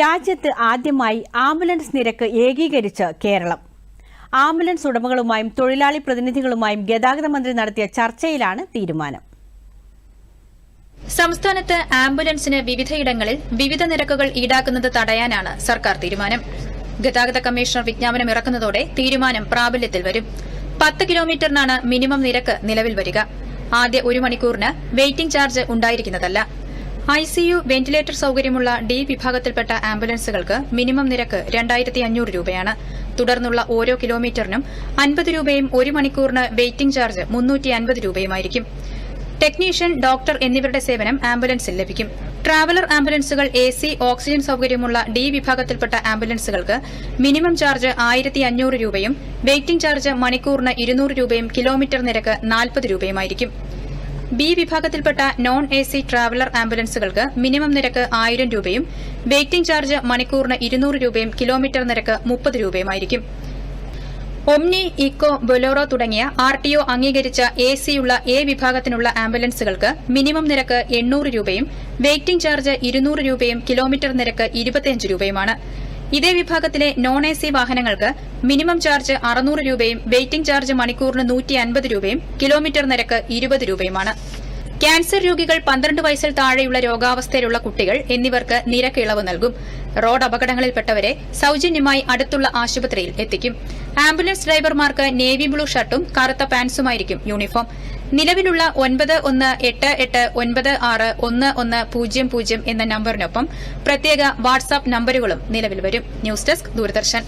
രാജ്യത്ത് ആദ്യമായി ആംബുലൻസ് നിരക്ക് ഏകീകരിച്ച് കേരളം. ആംബുലൻസ് ഉടമകളുമായും തൊഴിലാളി പ്രതിനിധികളുമായും ഗതാഗത മന്ത്രി നടത്തിയ ചർച്ചയിലാണ് തീരുമാനം. സംസ്ഥാനത്ത് ആംബുലൻസിന് വിവിധയിടങ്ങളിൽ വിവിധ നിരക്കുകൾ ഈടാക്കുന്നത് തടയാനാണ് സർക്കാർ തീരുമാനം. ഗതാഗത കമ്മീഷണർ വിജ്ഞാപനം ഇറക്കുന്നതോടെ തീരുമാനം പ്രാബല്യത്തിൽ വരും. പത്ത് കിലോമീറ്ററിനാണ് മിനിമം നിരക്ക് നിലവിൽ വരിക. ആദ്യ ഒരു മണിക്കൂറിന് വെയിറ്റിംഗ് ചാർജ് ഉണ്ടായിരിക്കുന്നതല്ല. ഐസിയു വെന്റിലേറ്റർ സൌകര്യമുള്ള ഡി വിഭാഗത്തിൽപ്പെട്ട ആംബുലൻസുകൾക്ക് മിനിമം നിരക്ക് രണ്ടായിരത്തി അഞ്ഞൂറ് രൂപയാണ്. തുടർന്നുള്ള ഓരോ കിലോമീറ്ററിനും അൻപത് രൂപയും ഒരു മണിക്കൂറിന് വെയിറ്റിംഗ് ചാർജ് മുന്നൂറ്റി അൻപത് രൂപയുമായിരിക്കും. ടെക്നീഷ്യൻ ഡോക്ടർ എന്നിവരുടെ സേവനം ആംബുലൻസിൽ ലഭിക്കും. ട്രാവലർ ആംബുലൻസുകൾ എ സി ഓക്സിജൻ സൌകര്യമുള്ള ഡി വിഭാഗത്തിൽപ്പെട്ട ആംബുലൻസുകൾക്ക് മിനിമം ചാർജ് ആയിരത്തി അഞ്ഞൂറ് രൂപയും വെയിറ്റിംഗ് ചാർജ് മണിക്കൂറിന് ഇരുന്നൂറ് രൂപയും കിലോമീറ്റർ നിരക്ക് നാൽപ്പത് രൂപയുമായിരിക്കും. ബി വിഭാഗത്തിൽപ്പെട്ട നോൺ എ സി ട്രാവലർ ആംബുലൻസുകൾക്ക് മിനിമം നിരക്ക് ആയിരം രൂപയും വെയിറ്റിംഗ് ചാർജ് മണിക്കൂറിന് ഇരുന്നൂറ് രൂപയും കിലോമീറ്റർ നിരക്ക് മുപ്പത് രൂപയുമായിരിക്കും. ഒംനി ഇക്കോ ബൊലോറോ തുടങ്ങിയ ആർ ടി ഒ അംഗീകരിച്ച എ സിയുള്ള എ വിഭാഗത്തിനുള്ള ആംബുലൻസുകൾക്ക് മിനിമം നിരക്ക് എണ്ണൂറ് രൂപയും വെയിറ്റിംഗ് ചാർജ് ഇരുന്നൂറ് രൂപയും കിലോമീറ്റർ നിരക്ക് ഇരുപത്തിയഞ്ച് രൂപയുമാണ്. ഇതേ വിഭാഗത്തിലെ നോൺ എ സി വാഹനങ്ങൾക്ക് മിനിമം ചാർജ് അറുന്നൂറ് രൂപയും വെയിറ്റിംഗ് ചാർജ് മണിക്കൂറിന് നൂറ്റി അൻപത് രൂപയും കിലോമീറ്റർ നിരക്ക് ഇരുപത് രൂപയുമാണ്. ക്യാൻസർ രോഗികൾ പന്ത്രണ്ട് വയസ്സിൽ താഴെയുള്ള രോഗാവസ്ഥയിലുള്ള കുട്ടികൾ എന്നിവർക്ക് നിരക്ക് ഇളവ് നൽകും. റോഡ് അപകടങ്ങളിൽപ്പെട്ടവരെ സൌജന്യമായി അടുത്തുള്ള ആശുപത്രിയിൽ എത്തിക്കും. ആംബുലൻസ് ഡ്രൈവർമാർക്ക് നേവി ബ്ലൂ ഷർട്ടും കറുത്ത പാൻസുമായിരിക്കും യൂണിഫോം. നിലവിലുള്ള ഒൻപത് ഒന്ന് എട്ട് എട്ട് ഒൻപത് ആറ് ഒന്ന് ഒന്ന് പൂജ്യം പൂജ്യം എന്ന നമ്പറിനൊപ്പം പ്രത്യേക വാട്സാപ്പ് നമ്പറുകളും നിലവിൽ വരും. News desk Doordarshan.